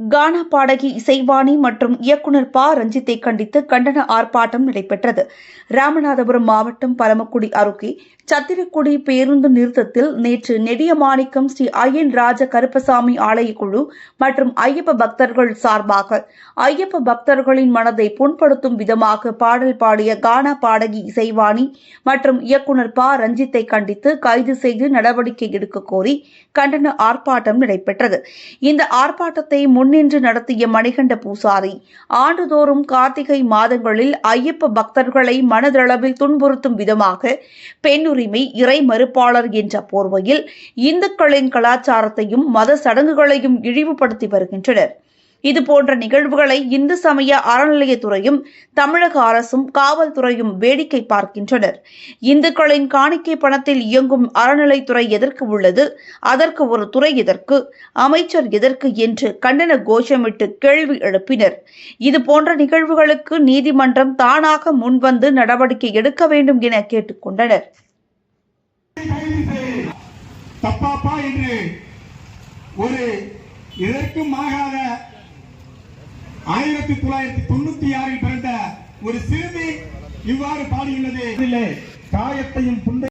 கானா பாடகி இசைவாணி மற்றும் இயக்குனர் ப. ரஞ்சித்தை கண்டித்து கண்டன ஆர்ப்பாட்டம் நடைபெற்றது. ராமநாதபுரம் மாவட்டம் பரமக்குடி அருகே சத்திரக்குடி பேருந்து நிறுத்தத்தில் நேற்று நெடியமாணிக்கம் ஸ்ரீ ஐயன் ராஜ கருப்பசாமி ஆலயக்குழு மற்றும் ஐயப்ப பக்தர்கள் சார்பாக ஐயப்ப பக்தர்களின் மனதை புண்படுத்தும் விதமாக பாடல் பாடிய கானா பாடகி இசைவாணி மற்றும் இயக்குனர் ப. ரஞ்சித்தை கண்டித்து கைது செய்து நடவடிக்கை எடுக்க கோரி கண்டன ஆர்ப்பாட்டம் நடைபெற்றது. இந்த ஆர்ப்பாட்டத்தை முன் முன்னின்று நடத்திய மணிகண்ட பூசாரி. ஆண்டுதோறும் கார்த்திகை மாதங்களில் ஐயப்ப பக்தர்களை மனதளவில் துன்புறுத்தும் விதமாக பெண்ணுரிமை இறை மறுப்பாளர் என்ற போர்வையில் இந்துக்களின் கலாச்சாரத்தையும் மத சடங்குகளையும் இழிவுபடுத்தி வருகின்றனர். இதுபோன்ற நிகழ்வுகளை இந்து சமய அறநிலையத்துறையும் தமிழக அரசும் காவல்துறையும் வேடிக்கை பார்க்கின்றனர். இந்துக்களின் காணிக்கை பணத்தில் இயங்கும் அறநிலைத்துறை எதற்கு உள்ளது? அதற்கு ஒரு துறை எதற்கு? அமைச்சர் எதற்கு என்று கண்டன கோஷமிட்டு கேள்வி எழுப்பினர். இது போன்ற நிகழ்வுகளுக்கு நீதிமன்றம் தானாக முன்வந்து நடவடிக்கை எடுக்க வேண்டும் என கேட்டுக்கொண்டனர். தப்பாப்பா என்று ஒரு இதற்கும் ஆகாத ஆயிரத்தி தொள்ளாயிரத்தி தொண்ணூத்தி ஆறில் பிறந்த ஒரு சிறுமி இவ்வாறு பாடியுள்ளது. காயத்தையும் புண்டை